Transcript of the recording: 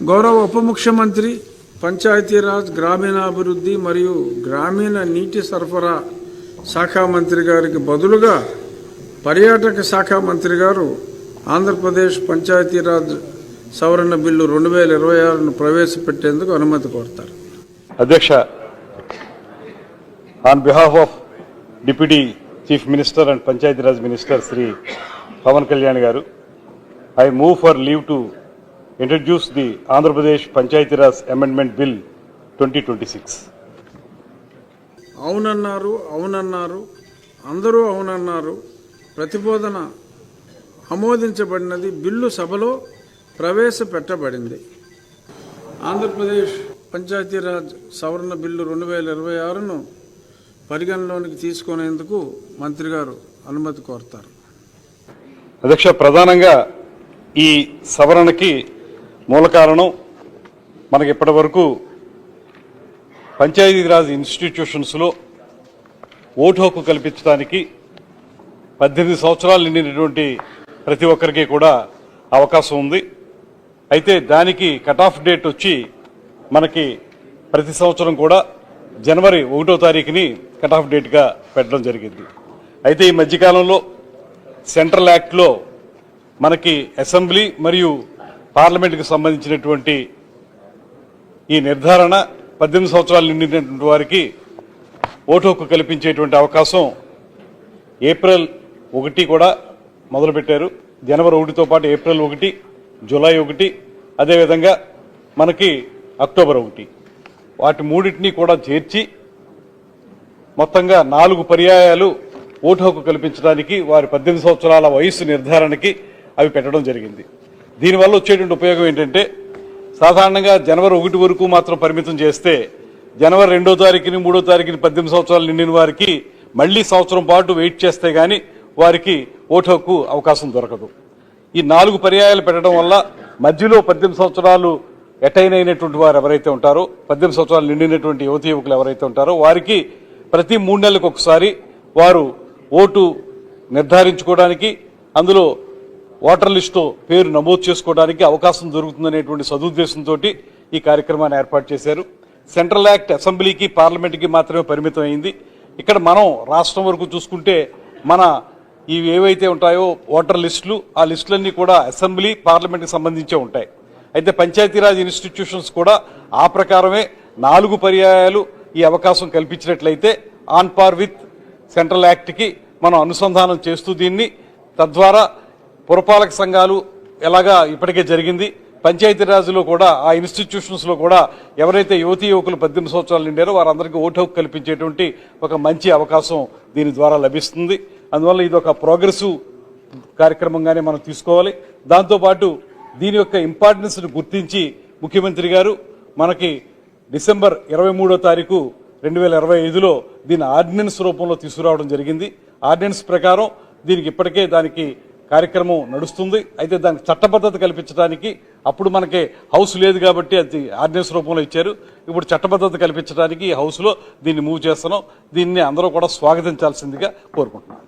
గౌరవ ఉప ముఖ్యమంత్రి పంచాయతీరాజ్ గ్రామీణాభివృద్ధి మరియు గ్రామీణ నీటి సరఫరా శాఖ మంత్రి గారికి బదులుగా పర్యాటక శాఖ మంత్రి గారు ఆంధ్రప్రదేశ్ పంచాయతీరాజ్ సవరణ బిల్లు రెండు వేల ఇరవై ఆరును ప్రవేశపెట్టేందుకు అనుమతి కోరుతారు. అధ్యక్ష on behalf of deputy chief minister and Panchayat Raj minister Shri Pavan Kalyan garu I move for leave to introduce the Andhra Pradesh Panchayat Raj amendment bill twenty twenty six అవునన్నారు అవునన్నారు అందరూ అవునన్నారు. ప్రతిబోధన ఆమోదించబడినది bill సభలో ప్రవేశపెట్టబడింది. ఆంధ్రప్రదేశ్ పంచాయతీరాజ్ సవరణ bill రెండు వేల ఇరవై ఆరును పరిగణలోనికి తీసుకునేందుకు మంత్రి గారు అనుమతి కోరుతారు. అధ్యక్ష ప్రధానంగా ఈ సవరణకి మూల కారణం మనకి ఇప్పటి వరకు పంచాయతీరాజ్ ఇన్స్టిట్యూషన్స్లో ఓటు హక్కు కల్పించడానికి పద్దెనిమిది సంవత్సరాలు నిండినటువంటి ప్రతి ఒక్కరికి కూడా అవకాశం ఉంది. అయితే దానికి కట్ ఆఫ్ డేట్ వచ్చి మనకి ప్రతి సంవత్సరం కూడా జనవరి ఒకటో తారీఖుని కట్ ఆఫ్ డేట్గా పెట్టడం జరిగింది. అయితే ఈ మధ్యకాలంలో సెంట్రల్ యాక్ట్లో మనకి అసెంబ్లీ మరియు పార్లమెంట్కి సంబంధించినటువంటి ఈ నిర్ధారణ పద్దెనిమిది సంవత్సరాలు నిండినటువంటి వారికి ఓటు హక్కు కల్పించేటువంటి అవకాశం ఏప్రిల్ ఒకటి కూడా మొదలుపెట్టారు. జనవరి ఒకటితో పాటు ఏప్రిల్ ఒకటి జూలై ఒకటి అదేవిధంగా మనకి అక్టోబర్ ఒకటి. వాటి మూడింటిని కూడా చేర్చి మొత్తంగా నాలుగు పర్యాయాలు ఓటు హక్కు కల్పించడానికి వారి పద్దెనిమిది సంవత్సరాల వయసు నిర్ధారణకి అవి పెట్టడం జరిగింది. దీనివల్ల వచ్చేటువంటి ఉపయోగం ఏంటంటే సాధారణంగా జనవరి ఒకటి వరకు మాత్రం పరిమితం చేస్తే జనవరి రెండో తారీఖుని మూడో తారీఖుని పద్దెనిమిది సంవత్సరాలు నిండిన వారికి మళ్ళీ సంవత్సరం పాటు వెయిట్ చేస్తే కానీ వారికి ఓటు హక్కు అవకాశం దొరకదు. ఈ నాలుగు పర్యాయాలు పెట్టడం వల్ల మధ్యలో పద్దెనిమిది సంవత్సరాలు ఎటైన్ అయినటువంటి వారు ఎవరైతే ఉంటారో పద్దెనిమిది సంవత్సరాలు నిండినటువంటి యువతి యువకులు ఎవరైతే ఉంటారో వారికి ప్రతి మూడు నెలలకు ఒకసారి వారు ఓటు నిర్ధారించుకోవడానికి అందులో ఓటర్ లిస్టు పేరు నమోదు చేసుకోవడానికి అవకాశం దొరుకుతుందనేటువంటి సదుద్దేశంతో ఈ కార్యక్రమాన్ని ఏర్పాటు చేశారు. సెంట్రల్ యాక్ట్ అసెంబ్లీకి పార్లమెంట్కి మాత్రమే పరిమితం అయింది. ఇక్కడ మనం రాష్ట్రం వరకు చూసుకుంటే మన ఇవి ఏవైతే ఉంటాయో ఓటర్ లిస్టులు ఆ లిస్టులన్నీ కూడా అసెంబ్లీ పార్లమెంట్కి సంబంధించే ఉంటాయి. అయితే పంచాయతీరాజ్ ఇన్స్టిట్యూషన్స్ కూడా ఆ ప్రకారమే నాలుగు పర్యాయాలు ఈ అవకాశం కల్పించినట్లయితే ఆన్ పార్ విత్ సెంట్రల్ యాక్ట్కి మనం అనుసంధానం చేస్తూ దీన్ని తద్వారా పురపాలక సంఘాలు ఎలాగా ఇప్పటికే జరిగింది. పంచాయతీరాజ్లో కూడా ఆ ఇన్స్టిట్యూషన్స్లో కూడా ఎవరైతే యువతీ యువకులు పద్దెనిమిది సంవత్సరాలు నిండారో వారందరికీ ఓటు హక్కు కల్పించేటువంటి ఒక మంచి అవకాశం దీని ద్వారా లభిస్తుంది. అందువల్ల ఇది ఒక ప్రోగ్రెసివ్ కార్యక్రమంగానే మనం తీసుకోవాలి. దాంతోపాటు దీని యొక్క ఇంపార్టెన్స్ను గుర్తించి ముఖ్యమంత్రి గారు మనకి డిసెంబర్ ఇరవై మూడో తారీఖు రెండు వేల ఇరవై ఐదులో దీని ఆర్డినెన్స్ రూపంలో తీసుకురావడం జరిగింది. ఆర్డినెన్స్ ప్రకారం దీనికి ఇప్పటికే దానికి కార్యక్రమం నడుస్తుంది. అయితే దానికి చట్టబద్ధత కల్పించడానికి అప్పుడు మనకి హౌస్ లేదు కాబట్టి అది ఆర్డినెన్స్ రూపంలో ఇచ్చారు. ఇప్పుడు చట్టబద్ధత కల్పించడానికి హౌస్లో దీన్ని మూవ్ చేస్తున్నాం. దీన్ని అందరూ కూడా స్వాగతించాల్సిందిగా కోరుకుంటున్నాను.